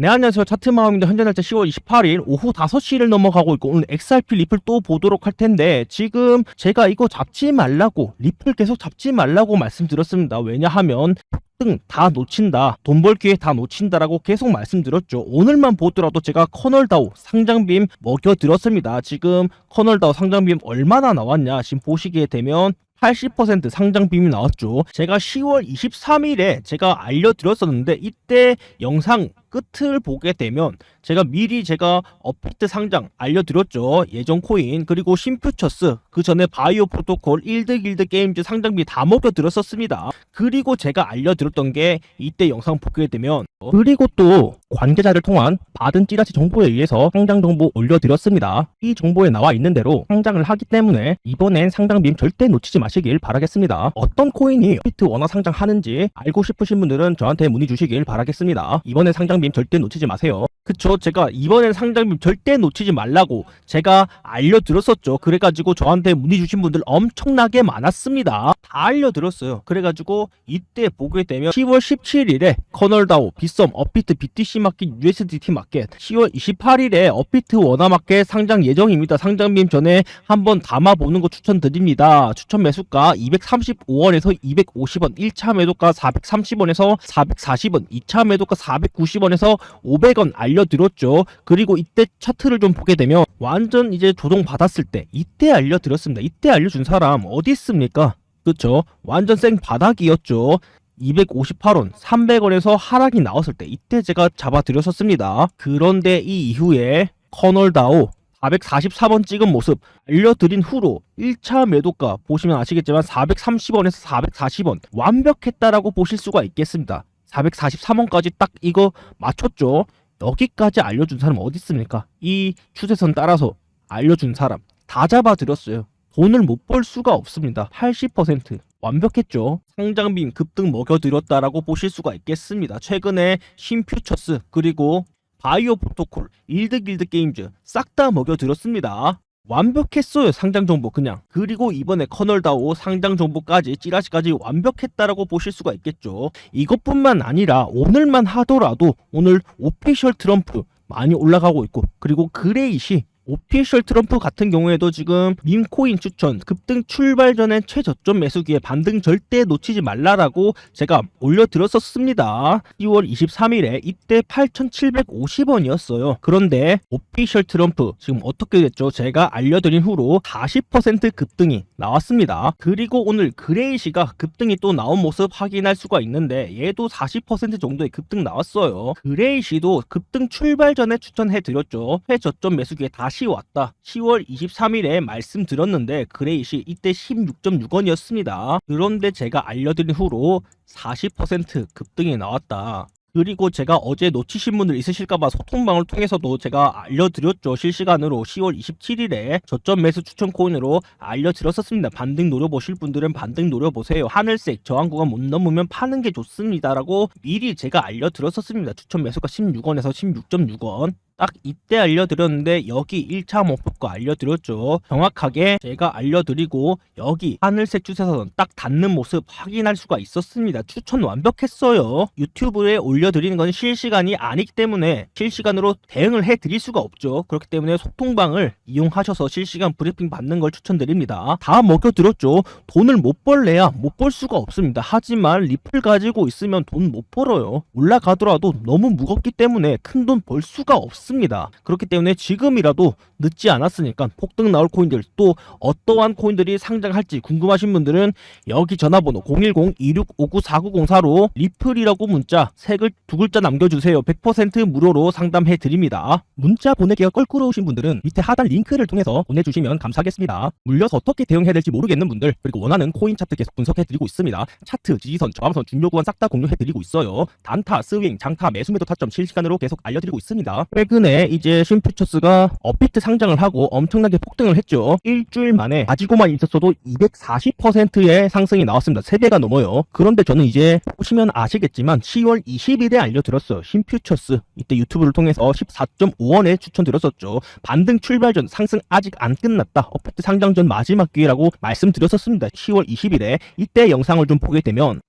네 안녕하세요. 차트마음입니다. 현재 날짜 10월 28일 오후 5시를 넘어가고 있고 오늘 XRP 리플 또 보도록 할 텐데 지금 제가 이거 잡지 말라고 리플 계속 잡지 말라고 말씀드렸습니다. 왜냐하면 등다 놓친다 돈 벌 기회 다 놓친다라고 계속 말씀드렸죠. 오늘만 보더라도 제가 커널다우 상장빔 먹여드렸습니다. 지금 커널다우 상장빔 얼마나 나왔냐 지금 보시게 되면 80% 상장 빔이 나왔죠. 제가 10월 23일에 제가 알려드렸었는데 이때 영상 끝을 보게 되면 제가 미리 제가 업비트 상장 알려드렸죠. 예전 코인 그리고 신퓨처스 그 전에 바이오 프로토콜 1드 길드 게임즈 상장비 다 먹여드렸었습니다. 그리고 제가 알려드렸던 게 이때 영상 보게 되면 그리고 또 관계자를 통한 받은 찌라시 정보에 의해서 상장 정보 올려드렸습니다. 이 정보에 나와 있는 대로 상장을 하기 때문에 이번엔 상장 빔 절대 놓치지 마시길 바라겠습니다. 어떤 코인이 비트 원화 상장하는지 알고 싶으신 분들은 저한테 문의 주시길 바라겠습니다. 이번에 상장 빔 절대 놓치지 마세요. 그쵸 제가 이번엔 상장빔 절대 놓치지 말라고 제가 알려드렸었죠. 그래가지고 저한테 문의 주신 분들 엄청나게 많았습니다. 다 알려드렸어요. 그래가지고 이때 보게 되면 10월 17일에 커널다오, 빗썸, 업비트, BTC 마켓, USDT 마켓 10월 28일에 업비트 원화 마켓 상장 예정입니다. 상장빔 전에 한번 담아보는 거 추천드립니다. 추천 매수가 235원에서 250원, 1차 매도가 430원에서 440원, 2차 매도가 490원에서 500원 알려 드렸죠. 그리고 이때 차트를 좀 보게 되면 완전 이제 조정 받았을 때 이때 알려드렸습니다. 이때 알려준 사람 어디 있습니까? 그쵸? 완전 생 바닥이었죠. 258원, 300원에서 하락이 나왔을 때 이때 제가 잡아드렸었습니다. 그런데 이 이후에 커널다오 444번 찍은 모습 알려드린 후로 1차 매도가 보시면 아시겠지만 430원에서 440원 완벽했다라고 보실 수가 있겠습니다. 443원까지 딱 이거 맞췄죠. 여기까지 알려준 사람 어디 있습니까? 이 추세선 따라서 알려준 사람 다 잡아드렸어요. 돈을 못 벌 수가 없습니다. 80% 완벽했죠. 상장빔 급등 먹여드렸다라고 보실 수가 있겠습니다. 최근에 신퓨처스 그리고 바이오 프로토콜, 일드 길드 게임즈 싹 다 먹여드렸습니다. 완벽했어요 상장 정보. 그냥. 그리고 이번에 커널다오 상장 정보까지 찌라시까지 완벽했다라고 보실 수가 있겠죠. 이것뿐만 아니라 오늘만 하더라도 오늘 오피셜 트럼프 많이 올라가고 있고 그리고 그레이시 오피셜 트럼프 같은 경우에도 지금 밈코인 추천 급등 출발 전에 최저점 매수기에 반등 절대 놓치지 말라라고 제가 올려드렸었습니다. 10월 23일에 이때 8,750원이었어요. 그런데 오피셜 트럼프 지금 어떻게 됐죠? 제가 알려드린 후로 40% 급등이 나왔습니다. 그리고 오늘 그레이시가 급등이 또 나온 모습 확인할 수가 있는데 얘도 40% 정도의 급등 나왔어요. 그레이시도 급등 출발 전에 추천해드렸죠. 최저점 매수기에 다시 왔다. 10월 23일에 말씀드렸는데 그레이시 이때 16.6원이었습니다. 그런데 제가 알려드린 후로 40% 급등이 나왔다. 그리고 제가 어제 놓치신 분들 있으실까봐 소통방을 통해서도 제가 알려드렸죠. 실시간으로 10월 27일에 저점 매수 추천 코인으로 알려드렸었습니다. 반등 노려보실 분들은 반등 노려보세요. 하늘색 저항 구간 못 넘으면 파는 게 좋습니다라고 미리 제가 알려드렸었습니다. 추천 매수가 16원에서 16.6원. 딱 이때 알려드렸는데 여기 1차 목표가 알려드렸죠. 정확하게 제가 알려드리고 여기 하늘색 추세선 딱 닿는 모습 확인할 수가 있었습니다. 추천 완벽했어요. 유튜브에 올려드리는 건 실시간이 아니기 때문에 실시간으로 대응을 해드릴 수가 없죠. 그렇기 때문에 소통방을 이용하셔서 실시간 브리핑 받는 걸 추천드립니다. 다 먹여드렸죠. 돈을 못 벌래야 못 벌 수가 없습니다. 하지만 리플 가지고 있으면 돈 못 벌어요. 올라가더라도 너무 무겁기 때문에 큰 돈 벌 수가 없 습니다. 그렇기 때문에 지금이라도 늦지 않았으니까 폭등 나올 코인들 또 어떠한 코인들이 상장할지 궁금하신 분들은 여기 전화번호 010-2659-4904로 리플이라고 문자 세 글 두 글자 남겨주세요. 100% 무료로 상담해 드립니다. 문자 보내기가 껄끄러우신 분들은 밑에 하단 링크를 통해서 보내주시면 감사하겠습니다. 물려서 어떻게 대응해야 될지 모르겠는 분들 그리고 원하는 코인 차트 계속 분석해 드리고 있습니다. 차트, 지지선, 저항선, 중요 구간 싹 다 공유해 드리고 있어요. 단타, 스윙, 장타, 매수 매도 타점 실시간으로 계속 알려드리고 있습니다. 최근에 이제 신퓨처스가 업비트 상장을 하고 엄청나게 폭등을 했죠. 일주일 만에 가지고만 있었어도 240%의 상승이 나왔습니다. 3배가 넘어요. 그런데 저는 이제 보시면 아시겠지만 10월 20일에 알려드렸어요. 신퓨처스 이때 유튜브를 통해서 14.5원에 추천드렸었죠. 반등 출발 전 상승 아직 안 끝났다. 업비트 상장 전 마지막 기회라고 말씀드렸었습니다. 10월 20일에 이때 영상을 좀 보게 되면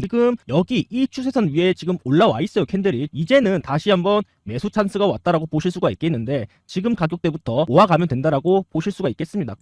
지금 여기 이 추세선 위에 지금 올라와 있어요 캔들이. 이제는 다시 한번 매수 찬스가 왔다라고 보실 수가 있겠는데 지금 가격대부터 모아가면 된다라고 보실 수가 있겠습니다.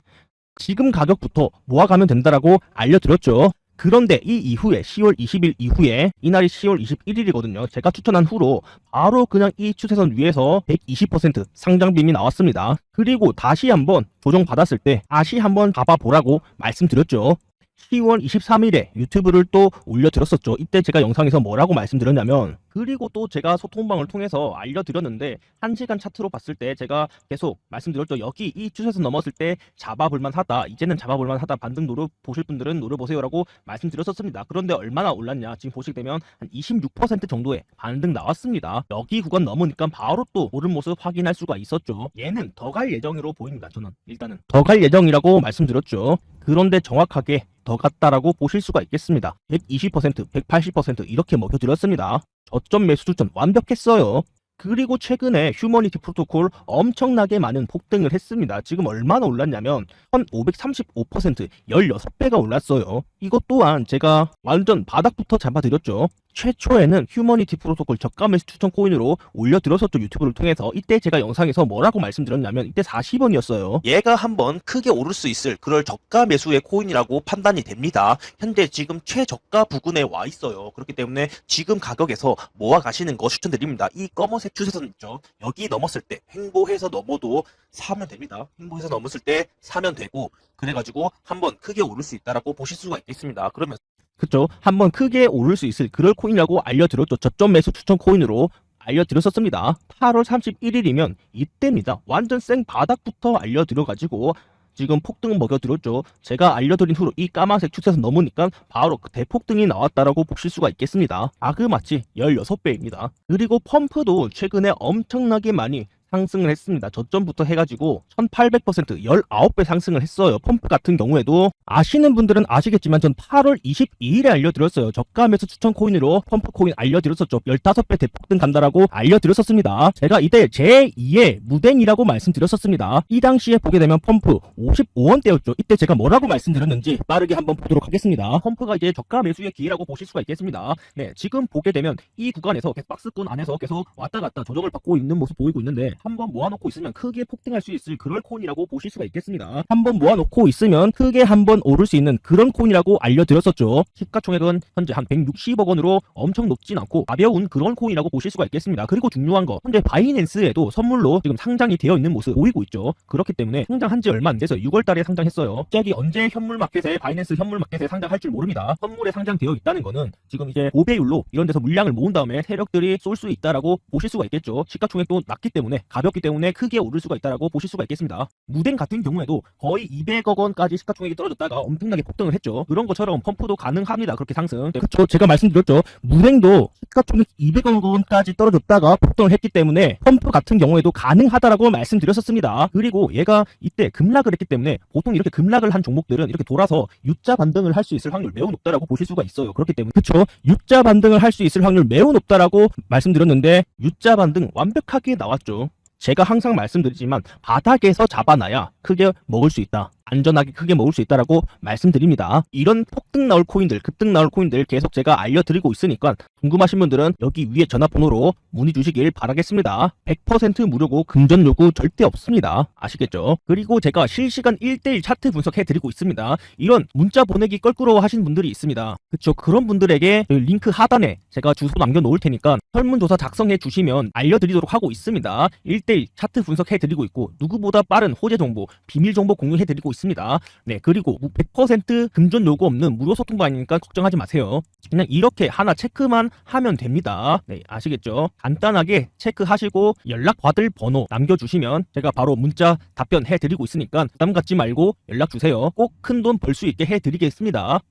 지금 가격부터 모아가면 된다라고 알려드렸죠. 그런데 이 이후에 10월 20일 이후에 이날이 10월 21일이거든요. 제가 추천한 후로 바로 그냥 이 추세선 위에서 120% 상장빔이 나왔습니다. 그리고 다시 한번 조정 받았을 때 다시 한번 잡아보라고 말씀드렸죠 10월 23일에 유튜브를 또 올려드렸었죠. 이때 제가 영상에서 뭐라고 말씀드렸냐면 그리고 또 제가 소통방을 통해서 알려드렸는데 1시간 차트로 봤을 때 제가 계속 말씀드렸죠. 여기 이 추세선 넘었을 때 잡아볼만 하다. 이제는 잡아볼만 하다. 반등 노려 보실 분들은 노려보세요 라고 말씀드렸었습니다. 그런데 얼마나 올랐냐. 지금 보시게 되면 한 26% 정도의 반등 나왔습니다. 여기 구간 넘으니까 바로 또 오른 모습 확인할 수가 있었죠. 얘는 더 갈 예정으로 보입니다. 저는 일단은 더 갈 예정이라고 말씀드렸죠. 그런데 정확하게 더 갔다라고 보실 수가 있겠습니다. 120%, 180% 이렇게 먹여드렸습니다. 저점 매수 추천 완벽했어요. 그리고 최근에 휴머니티 프로토콜 엄청나게 많은 폭등을 했습니다. 지금 얼마나 올랐냐면 1535% 16배가 올랐어요. 이것 또한 제가 완전 바닥부터 잡아드렸죠. 최초에는 휴머니티 프로토콜 저가 매수 추천 코인으로 올려드렸었죠 유튜브를 통해서 이때 제가 영상에서 뭐라고 말씀드렸냐면 이때 40원이었어요 얘가 한번 크게 오를 수 있을 그럴 저가 매수의 코인이라고 판단이 됩니다. 현재 지금 최저가 부근에 와 있어요. 그렇기 때문에 지금 가격에서 모아 가시는 거 추천드립니다. 이 검은색 추세선 있죠. 여기 넘었을 때 횡보해서 넘어도 사면 됩니다. 횡보해서 넘었을 때 사면 되고 그래가지고 한번 크게 오를 수 있다라고 보실 수가 있겠습니다. 그러면 그쵸? 한번 크게 오를 수 있을 그럴 코인이라고 알려드렸죠. 저점 매수 추천 코인으로 알려드렸었습니다. 8월 31일이면 이때입니다. 완전 생 바닥부터 알려드려가지고 지금 폭등 먹여드렸죠. 제가 알려드린 후로 이 까만색 추세선 넘으니까 바로 그 대폭등이 나왔다라고 보실 수가 있겠습니다. 아그마치 16배입니다. 그리고 펌프도 최근에 엄청나게 많이 상승을 했습니다. 저점부터 해가지고 1800% 19배 상승을 했어요. 펌프 같은 경우에도 아시는 분들은 아시겠지만 전 8월 22일에 알려드렸어요. 저가 매수 추천 코인으로 펌프 코인 알려드렸었죠. 15배 대폭등 간다라고 알려드렸었습니다. 제가 이때 제2의 무댕이라고 말씀드렸었습니다. 이 당시에 보게 되면 펌프 55원대였죠. 이때 제가 뭐라고 말씀드렸는지 빠르게 한번 보도록 하겠습니다. 펌프가 이제 저가 매수의 기회라고 보실 수가 있겠습니다. 네, 지금 보게 되면 이 구간에서 박스권 안에서 계속 왔다 갔다 조정을 받고 있는 모습 보이고 있는데 한번 모아놓고 있으면 크게 폭등할 수 있을 그럴 코인이라고 보실 수가 있겠습니다. 한번 모아놓고 있으면 크게 한번 오를 수 있는 그런 코인이라고 알려드렸었죠. 시가총액은 현재 한 160억 원으로 엄청 높진 않고 가벼운 그런 코인이라고 보실 수가 있겠습니다. 그리고 중요한 거 현재 바이낸스에도 선물로 지금 상장이 되어 있는 모습 보이고 있죠. 그렇기 때문에 상장한 지 얼마 안 돼서 6월 달에 상장했어요. 갑자기 언제 현물 마켓에 바이낸스 현물 마켓에 상장할 줄 모릅니다. 선물에 상장되어 있다는 거는 지금 이제 5배율로 이런 데서 물량을 모은 다음에 세력들이 쏠 수 있다라고 보실 수가 있겠죠. 시가총액도 낮기 때문에 가볍기 때문에 크게 오를 수가 있다라고 보실 수가 있겠습니다. 무댕 같은 경우에도 거의 200억 원까지 시가총액이 떨어졌다가 엄청나게 폭등을 했죠. 그런 것처럼 펌프도 가능합니다. 그렇게 상승. 네, 그렇죠. 제가 말씀드렸죠. 무댕도 시가총액 200억 원까지 떨어졌다가 폭등을 했기 때문에 펌프 같은 경우에도 가능하다라고 말씀드렸었습니다. 그리고 얘가 이때 급락을 했기 때문에 보통 이렇게 급락을 한 종목들은 이렇게 돌아서 U자 반등을 할 수 있을 확률 매우 높다라고 보실 수가 있어요. 그렇기 때문에 그렇죠. U자 반등을 할 수 있을 확률 매우 높다라고 말씀드렸는데 U자 반등 완벽하게 나왔죠. 제가 항상 말씀드리지만 바닥에서 잡아놔야 크게 먹을 수 있다. 안전하게 크게 먹을 수 있다라고 말씀드립니다. 이런 폭등 나올 코인들, 급등 나올 코인들 계속 제가 알려드리고 있으니까 궁금하신 분들은 여기 위에 전화번호로 문의 주시길 바라겠습니다. 100% 무료고 금전 요구 절대 없습니다. 아시겠죠? 그리고 제가 실시간 1대1 차트 분석해드리고 있습니다. 이런 문자 보내기 껄끄러워 하시는 분들이 있습니다. 그쵸? 그런 분들에게 그 링크 하단에 제가 주소 남겨놓을 테니까 설문조사 작성해 주시면 알려드리도록 하고 있습니다. 1대1 차트 분석해 드리고 있고 누구보다 빠른 호재 정보, 비밀 정보 공유해 드리고 있습니다. 네, 그리고 100% 금전 요구 없는 무료 소통방이니까 걱정하지 마세요. 그냥 이렇게 하나 체크만 하면 됩니다. 네, 아시겠죠? 간단하게 체크하시고 연락 받을 번호 남겨주시면 제가 바로 문자 답변 해 드리고 있으니까 부담 갖지 말고 연락 주세요. 꼭 큰 돈 벌 수 있게 해 드리겠습니다.